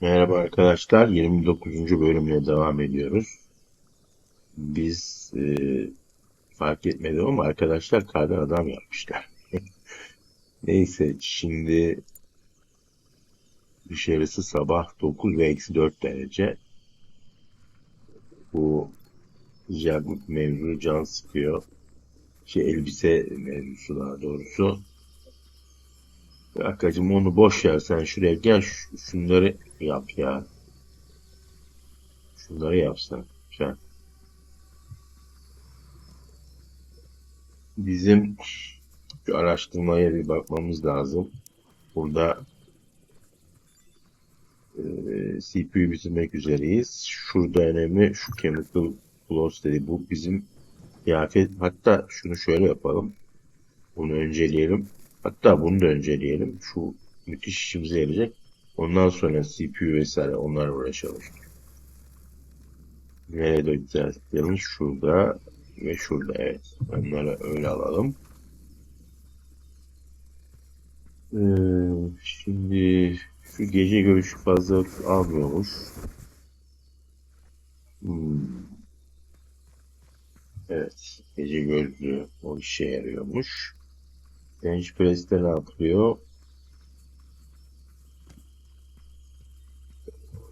Merhaba arkadaşlar, 29. bölümle devam ediyoruz. Biz e, fark etmedim ama arkadaşlar kardan adam yapmışlar. Neyse, şimdi dışarısı sabah 9 ve eksi 4 derece. Bu sıcaklık mevzu can sıkıyor. Şey elbise mevzusu daha doğrusu. Akacım onu boş ver sen şuraya gel şu- şunları yap ya. Şunları yapsan. Sen. Bizim şu araştırmaya bir bakmamız lazım. Burada e, CPU'yu bitirmek üzereyiz. Şurada önemli şu chemical floss dedi. Bu bizim kıyafet. Hatta şunu şöyle yapalım. Bunu önceleyelim. Hatta bunu da önceleyelim. Şu müthiş işimize yarayacak. Ondan sonra CPU vesaire onlarla uğraşalım. Nerede güzelliklerimiz? Şurada ve şurada. Evet. Onları öyle alalım. Ee, şimdi şu gece görüşü fazla almıyormuş. Hmm, evet. Gece gözlüğü o işe yarıyormuş. Bench press'te ne yapıyor?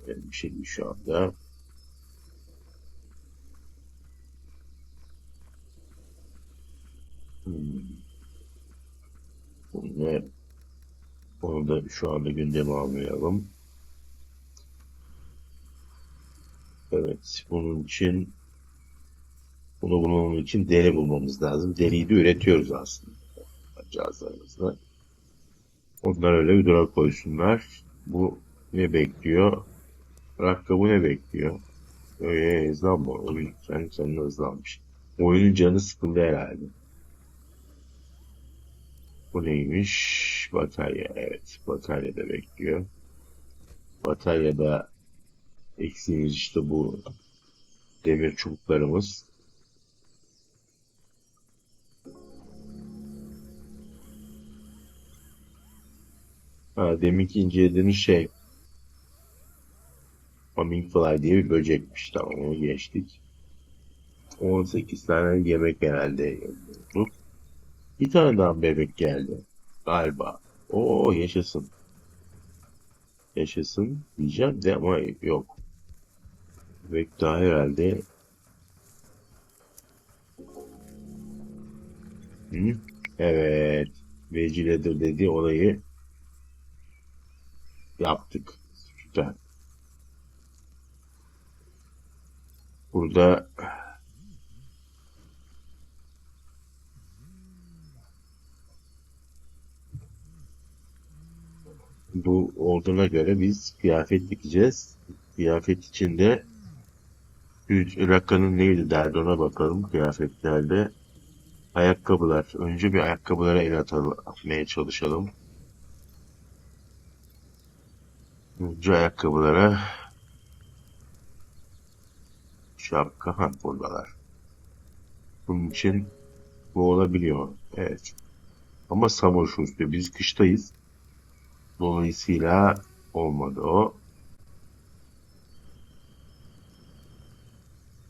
Benim bir şey şu anda. Hmm. Bunu, onu da şu anda gündeme almayalım. Evet, bunun için bunu bulmamız için deri bulmamız lazım. Deriyi de üretiyoruz aslında cihazlarımızda. Onlar öyle bir dura koysunlar. Bu ne bekliyor? Rakka bu ne bekliyor? Öyle hızlanma. Oyun kendi kendine hızlanmış. Oyunun canı sıkıldı herhalde. Bu neymiş? Batarya. Evet. Batarya da bekliyor. Bataryada eksiğimiz işte bu demir çubuklarımız. Ha, deminki incelediğimiz şey Hummingfly diye bir böcekmiş. Tamam onu geçtik. 18 tane yemek herhalde bulduk. Bir tane daha bebek geldi. Galiba. Oo yaşasın. Yaşasın diyeceğim de ama yok. Bebek daha herhalde. Hı? Evet. Veciledir dediği olayı yaptık. Süper. Burada bu olduğuna göre biz kıyafet dikeceğiz. Kıyafet içinde Raka'nın neydi derdi ona bakalım kıyafetlerde. Ayakkabılar. Önce bir ayakkabılara el atmaya çalışalım. Önce ayakkabılara şapka ha buradalar. Bunun için bu olabiliyor. Evet. Ama shoes diyor. Biz kıştayız. Dolayısıyla olmadı o.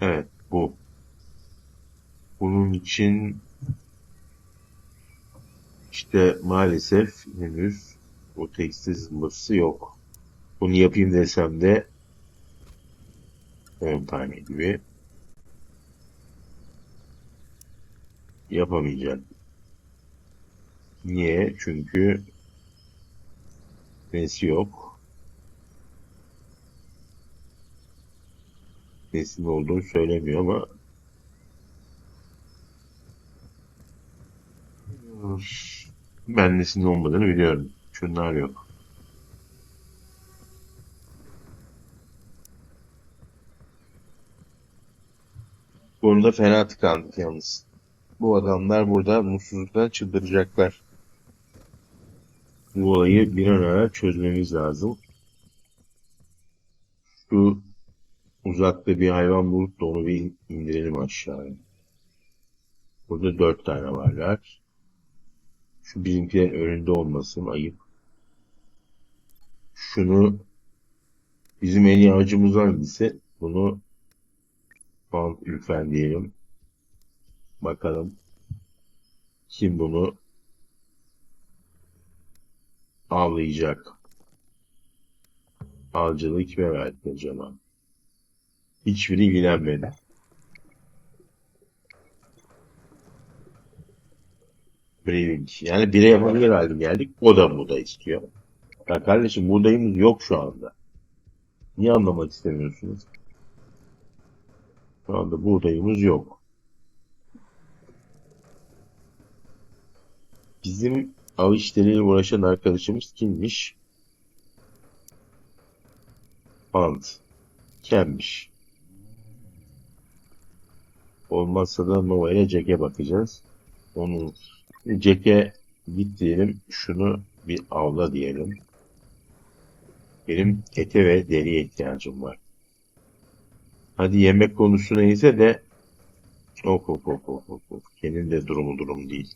Evet bu. Bunun için işte maalesef henüz o tekstil zımbırtısı yok. Bunu yapayım desem de 10 tane gibi yapamayacağım. Niye? Çünkü nesi yok. Nesinin olduğunu söylemiyor ama ben nesinin olmadığını biliyorum. Şunlar yok. Konuda fena tıkandık yalnız. Bu adamlar burada mutsuzluktan çıldıracaklar. Bu olayı bir an evvel çözmemiz lazım. Şu uzakta bir hayvan bulup da onu bir indirelim aşağıya. Burada dört tane varlar. Şu bizimkilerin önünde olmasın ayıp. Şunu Bizim en iyi avcımız hangisi? Bunu Van Ülfen diyelim. Bakalım kim bunu avlayacak. Avcılığı kime verdi acaba? Hiçbiri ilgilenmedi. Brewing. Yani bire yapabilir hale geldik. O da buğday istiyor. Ya kardeşim buğdayımız yok şu anda. Niye anlamak istemiyorsunuz? Şu anda buğdayımız yok. Bizim av işleriyle uğraşan arkadaşımız kimmiş? Ant. Kenmiş. Olmazsa da Nova ile Jack'e bakacağız. Onu Jack'e git diyelim. Şunu bir avla diyelim. Benim ete ve deriye ihtiyacım var. Hadi yemek konusu neyse de Of of of of of of. Kenin de durumu durum değil.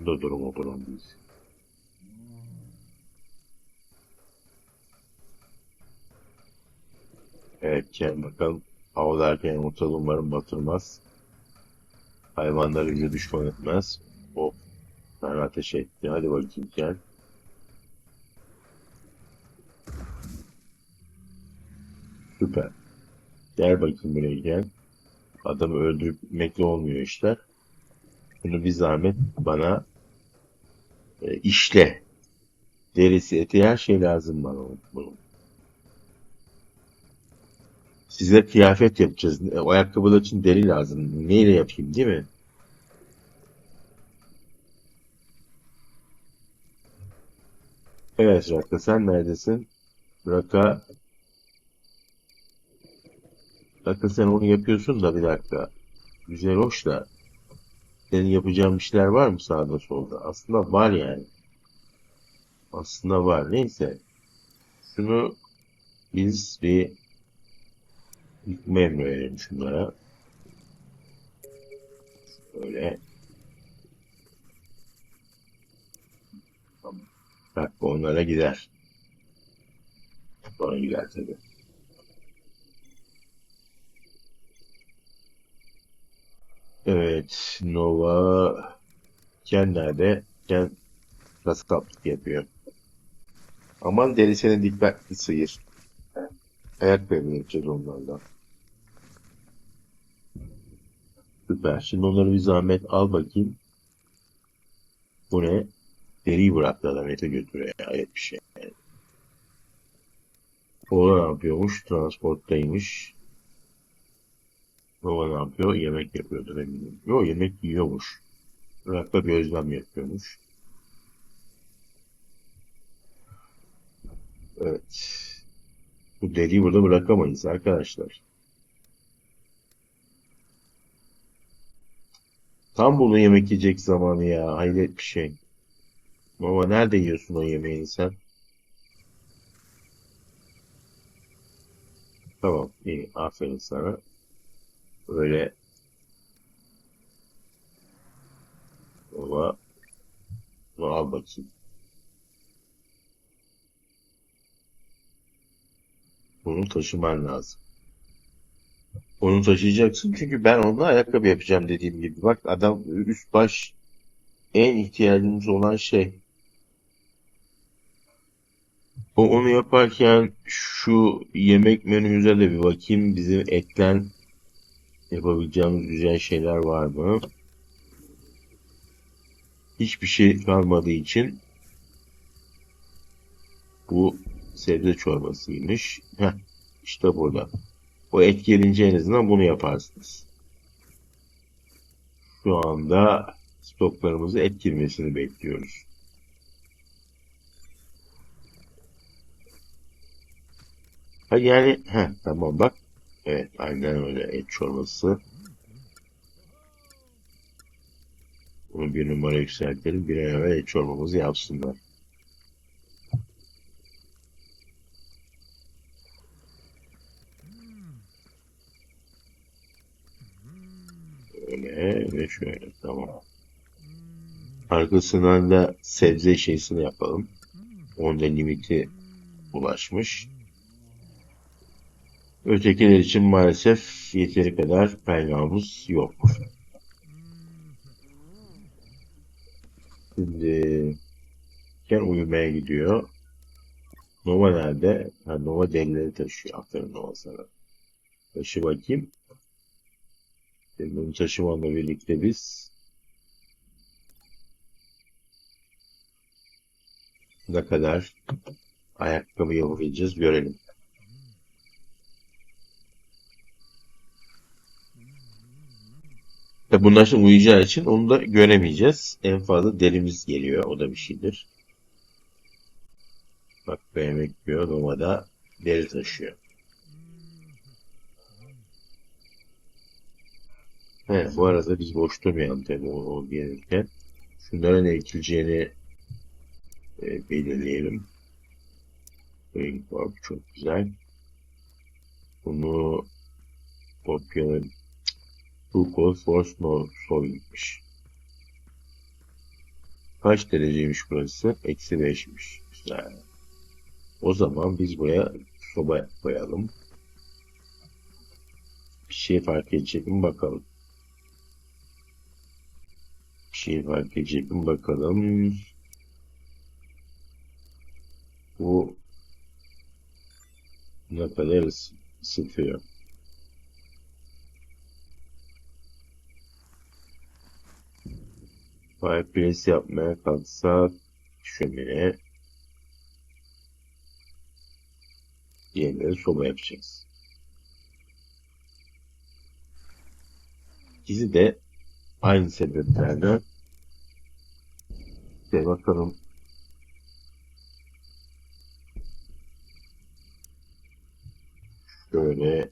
Da durumu durum değil. Evet gel bakalım. Avlarken ortalığı umarım batırmaz. Hayvanları bize düşman etmez. Hop. Ben ateş etti. Hadi bakayım gel. Süper. Gel bakayım buraya gel. Adamı öldürmekle olmuyor işler. Bunu bir zahmet bana e, işle. Derisi, eti, her şey lazım bana bunun. Size kıyafet yapacağız. E, ayakkabılar için deri lazım. Neyle yapayım değil mi? Evet Raka sen neredesin? Raka, Raka sen onu yapıyorsun da bir dakika. Güzel hoş da senin yapacağın işler var mı sağda solda? Aslında var yani. Aslında var. Neyse. Şunu biz bir yıkma emri verelim şunlara. Böyle. Bak onlara gider. Sonra gider tabii. Evet. Nova Ken nerede? Ken kasaplık yapıyor. Aman derisine dikkatli sıyır. Ayak verimi yapacağız onlardan. Süper. Şimdi onları bir zahmet al bakayım. Bu ne? Deriyi bıraktı adam ete götürüyor. ya. Hayret bir şey. yani. O ne yapıyormuş? Transporttaymış. Yapıyor? Yemek yapıyordur eminim. Yok yemek yiyormuş. Bırakta gözlem yapıyormuş. Evet. Bu deliği burada bırakamayız arkadaşlar. Tam bunu yemek yiyecek zamanı ya. Hayret bir şey. Baba nerede yiyorsun o yemeğini sen? Tamam, iyi. Aferin sana. Böyle baba bunu al bakayım. Bunu taşıman lazım. Onu taşıyacaksın çünkü ben onunla ayakkabı yapacağım dediğim gibi. Bak adam üst baş en ihtiyacımız olan şey. O onu yaparken şu yemek menümüze de bir bakayım. Bizim etten yapabileceğimiz güzel şeyler var mı? Hiçbir şey kalmadığı için bu sebze çorbasıymış. Heh, işte burada. O et gelince en azından bunu yaparsınız. Şu anda stoklarımızı et girmesini bekliyoruz. Ha yani heh, tamam bak. Evet aynen öyle et çorbası. Bunu bir numara yükseltelim. Bir an evvel et çorbamızı yapsınlar. Öyle ve şöyle tamam. Arkasından da sebze şeysini yapalım. Onda limiti ulaşmış. Ötekiler için maalesef yeteri kadar kaynağımız yok. Şimdi Ken uyumaya gidiyor. Nova nerede? Ha, Nova delileri taşıyor. Aferin Nova sana. Taşı bakayım. Şimdi bunu taşımanla birlikte biz ne kadar ayakkabı yapabileceğiz görelim. Tabi bunlar şimdi uyuyacağı için onu da göremeyeceğiz. En fazla derimiz geliyor. O da bir şeydir. Bak beğenmek diyor. Nova'da deri taşıyor. He, bu arada biz boş durmayalım tabii o, o gelirken. Şunlara ne ekileceğini e, belirleyelim. Ring çok güzel. Bunu kopyalayalım. Force No Solving'miş. Kaç dereceymiş burası? Eksi 5'miş. Güzel. O zaman biz buraya soba koyalım. Bir şey fark edecek mi bakalım. Bir şey fark edecek mi bakalım. Bu ne kadar ısı- ısıtıyor. Fireplace yapmaya kalksak şömine diğerleri soba yapacağız. İkisi de aynı sebeplerden işte bakalım şöyle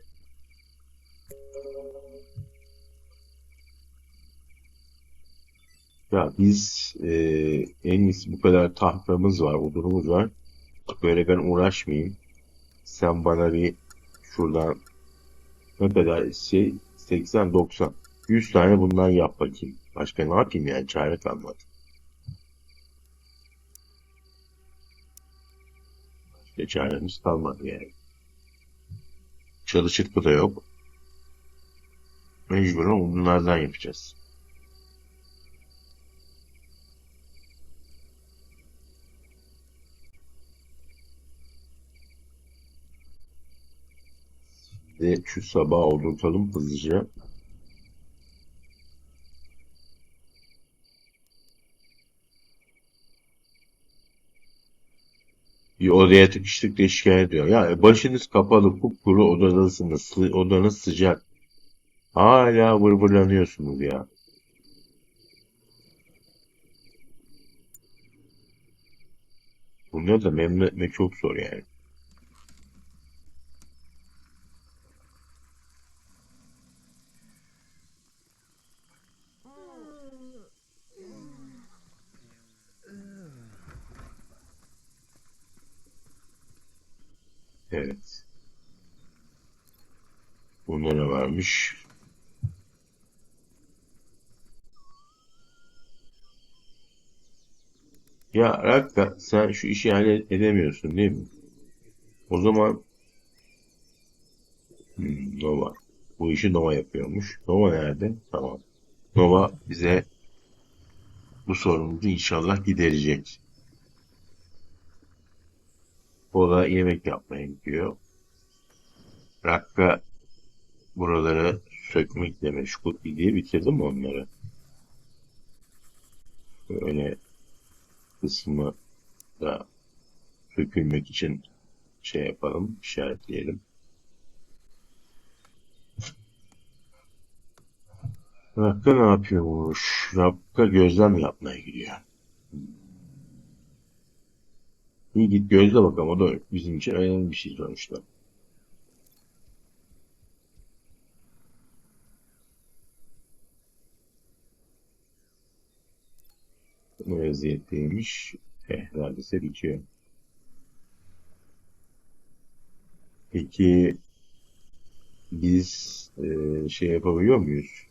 ya biz e, en iyisi bu kadar tahtamız var, odunumuz var. Böyle ben uğraşmayayım. Sen bana bir şuradan ne kadar şey 80 90 100 tane bundan yap bakayım. Başka ne yapayım yani çare kalmadı. Başka çaremiz kalmadı yani. Çalı çırpı da yok. Mecburen bunlardan yapacağız. Ve şu sabah oturtalım hızlıca. Bir odaya tıkıştık diye şikayet ediyor. Ya başınız kapalı, kupkuru odadasınız, sı- odanız sıcak. Hala vırvırlanıyorsunuz ya. Bunları da memnun etmek çok zor yani. Evet. Bunda ne varmış? Ya Rakka sen şu işi hallet edemiyorsun değil mi? O zaman hmm, Nova. Bu işi Nova yapıyormuş. Nova nerede? Tamam. Nova bize bu sorunumuzu inşallah giderecek. O da yemek yapmaya gidiyor. Rakka buraları sökmekle meşgul idi. Bitirdim onları? Böyle kısmı da sökülmek için şey yapalım, işaretleyelim. Rakka ne yapıyormuş? Rakka gözlem yapmaya gidiyor. İyi git gözle bakalım. O da bizim için önemli bir şey sonuçta. Bu vaziyetteymiş. Eh, neredeyse bitiyor. Peki biz e, şey yapabiliyor muyuz?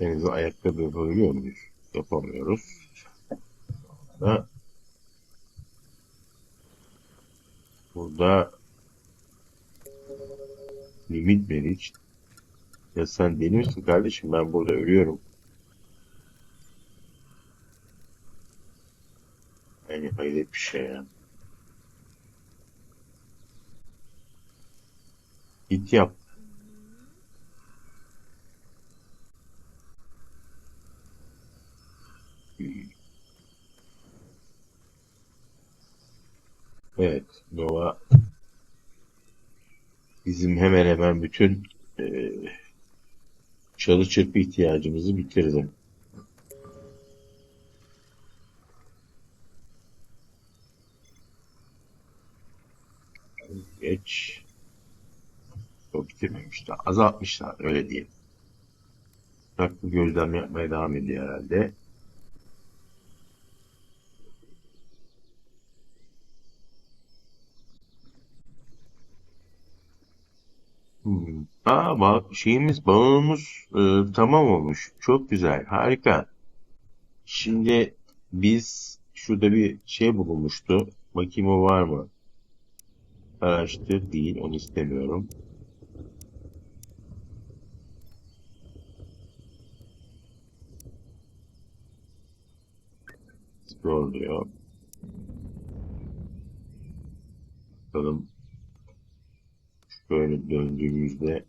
Denize ayakkabı yapabiliyor muyuz? Yapamıyoruz. anda. Burada limit veriç. Ya sen deli misin kardeşim? Ben burada ölüyorum. Yani hayret bir şey ya. Git yap. Evet, Nova bizim hemen hemen bütün e, çalı çırpı ihtiyacımızı bitirdi. Geç. Yok bitirmemişler. Azaltmışlar öyle diyelim. Farklı gözlem yapmaya devam ediyor herhalde. Hmm. Aa, ba- şeyimiz, balonumuz e, tamam olmuş. Çok güzel, harika. Şimdi biz şurada bir şey bulunmuştu. Bakayım o var mı? Araştır değil, onu istemiyorum. Scroll diyor. Bakalım şöyle döndüğümüzde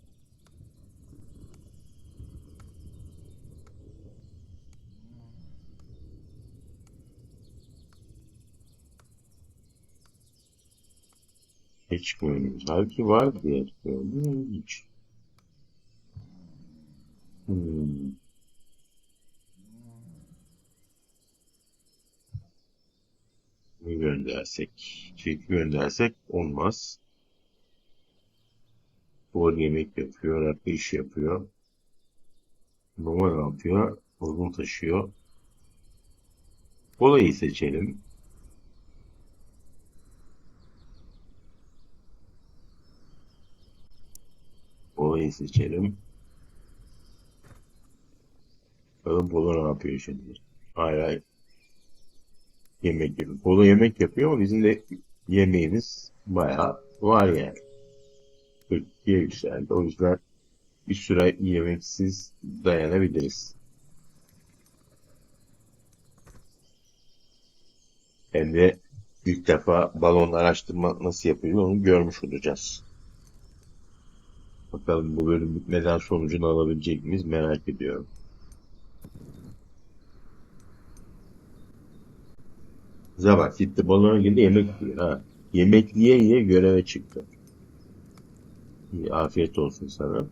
hiç. Halbuki var diye çıkıyorum. Hiç. Hmm. Göndersek, çeki göndersek olmaz. Bol yemek yapıyor, rakı iş yapıyor. Nova ne yapıyor? Odun taşıyor. Kolayı seçelim. Kolayı seçelim. Bakalım Polo ne yapıyor şimdi? Hayır hayır. Yemek yapıyor. Polo yemek yapıyor ama bizim de yemeğimiz bayağı var yani. Türkiye yükseldi. O yüzden bir süre yemeksiz dayanabiliriz. Hem de ilk defa balon araştırma nasıl yapılıyor onu görmüş olacağız. Bakalım bu bölüm bitmeden sonucunu alabilecek miyiz merak ediyorum. Bize bak gitti balona girdi yemek yiyor. Ha. Yemek yiye yiye göreve çıktı. İyi, afiyet olsun sana.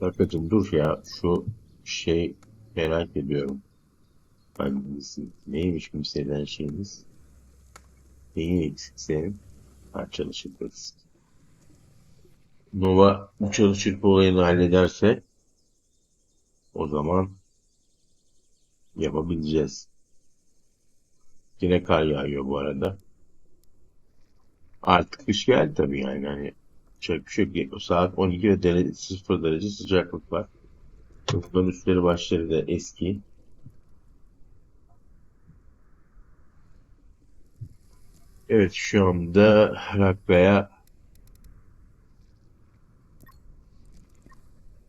Bakacım dur ya şu şey merak ediyorum. Hangisi? Neymiş kimseden şeyimiz? Neyin eksik senin? Ha çalışırız. Nova bu çalışırma olayını hallederse o zaman yapabileceğiz. Yine kar yağıyor bu arada. Artık kış geldi tabii yani. Hani çok bir şey yok. O saat 12 ve derece, 0 derece sıcaklık var. Çocukların üstleri başları da eski. Evet şu anda Rakka'ya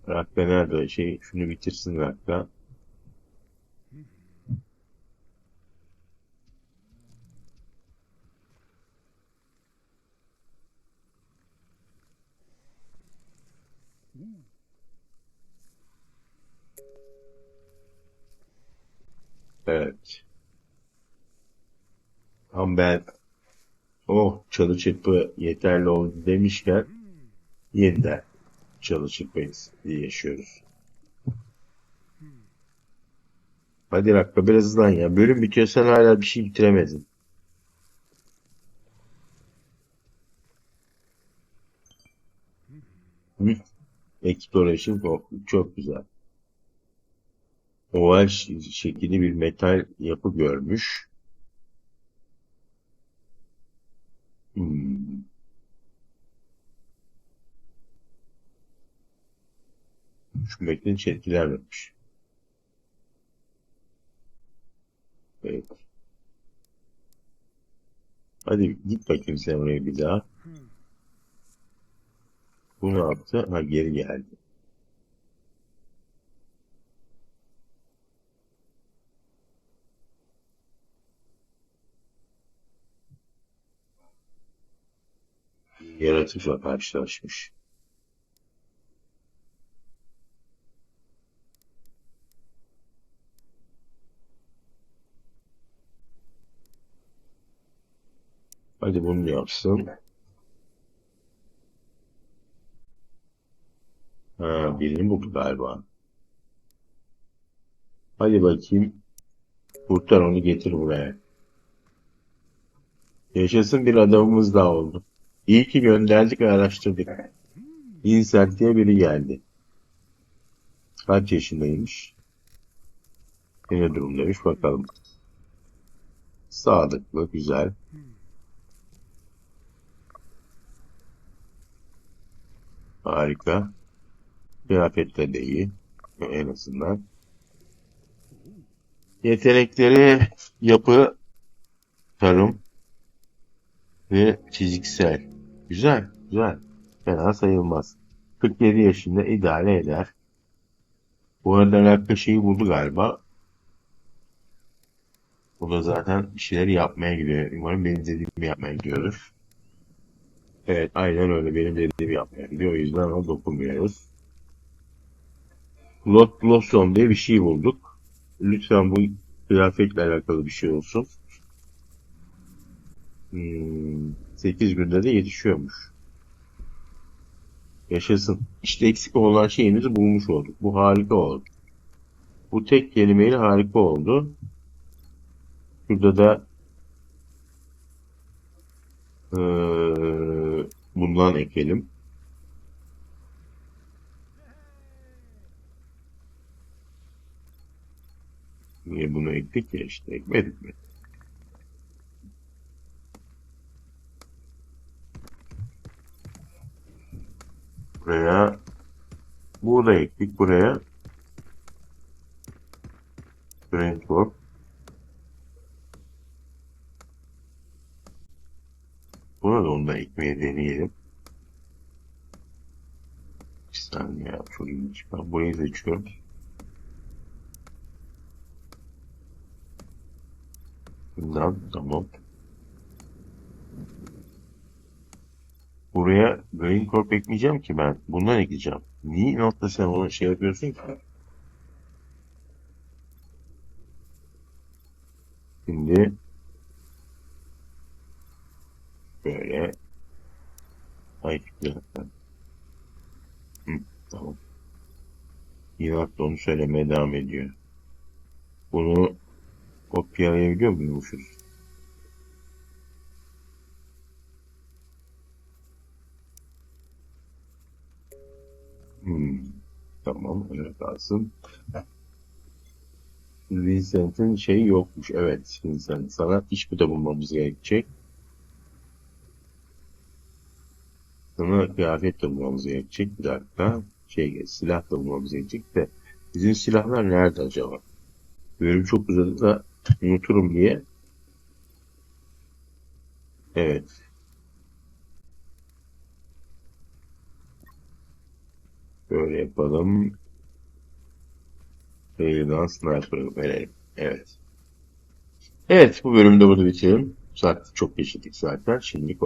Rakka nerede? Şey şunu bitirsin Rakka. Evet. Ama ben oh çalı çırpı yeterli oldu demişken yeniden çalı çırpı eksikliği yaşıyoruz. Hadi Rakka biraz hızlan ya. Bölüm bitiyor sen hala bir şey bitiremedin. Exploration çok, çok güzel. Oval şekilli bir metal yapı görmüş. Hmm. Düşünmekten hiç etkiler vermiş. Evet. Hadi git bakayım sen oraya bir daha. Hmm. Bu ne yaptı? Ha geri geldi. Yaratıkla karşılaşmış. Hadi bunu yapsın. Ha, birini buldu galiba. Hadi bakayım. Kurtar onu getir buraya. Yaşasın bir adamımız daha oldu. İyi ki gönderdik araştırdık. Vincent diye biri geldi. Kaç yaşındaymış? Ne durumdaymış bakalım. Sağlıklı, güzel. Harika. Kıyafetleri de iyi. En azından. Yetenekleri yapı, tarım ve fiziksel. Güzel, güzel. Fena sayılmaz. 47 yaşında idare eder. Bu arada alaka şeyi buldu galiba. O da zaten bir şeyleri yapmaya gidiyor. Umarım benim dediğimi yapmaya gidiyordur. Evet, aynen öyle. Benim dediğimi yapmaya gidiyor. O yüzden ona dokunmuyoruz. Lot Blossom diye bir şey bulduk. Lütfen bu kıyafetle alakalı bir şey olsun. Hmm, 8 günde de yetişiyormuş. Yaşasın. İşte eksik olan şeyimizi bulmuş olduk. Bu harika oldu. Bu tek kelimeyle harika oldu. Şurada da eee, bundan ekelim. Niye bunu ektik ya işte ekmedik mi? Buraya buğday ektik. Buraya Brentford. Buna da ondan ekmeği deneyelim. Bir saniye. Çok ilginç. Ben burayı seçiyorum. Bundan tamam. Buraya Green Corp ekmeyeceğim ki ben. Bundan ekleyeceğim. Niye nokta sen onu şey yapıyorsun ki? Şimdi böyle ay. Hı, tamam. Yine onu söylemeye devam ediyor. Bunu kopyalayabiliyor muymuşuz? Hmm, tamam öyle kalsın. Vincent'in şeyi yokmuş. Evet Vincent sana iş bir de bulmamız gerekecek. Sana kıyafet de bulmamız gerekecek. Bir dakika. Şey, silah da bulmamız gerekecek de bizim silahlar nerede acaba? Bölüm çok uzadı da unuturum diye. Evet. Böyle yapalım. Railgun Sniper'ı verelim. Evet. Evet bu bölümde burada bitirelim. Saat çok geçirdik zaten. Şimdilik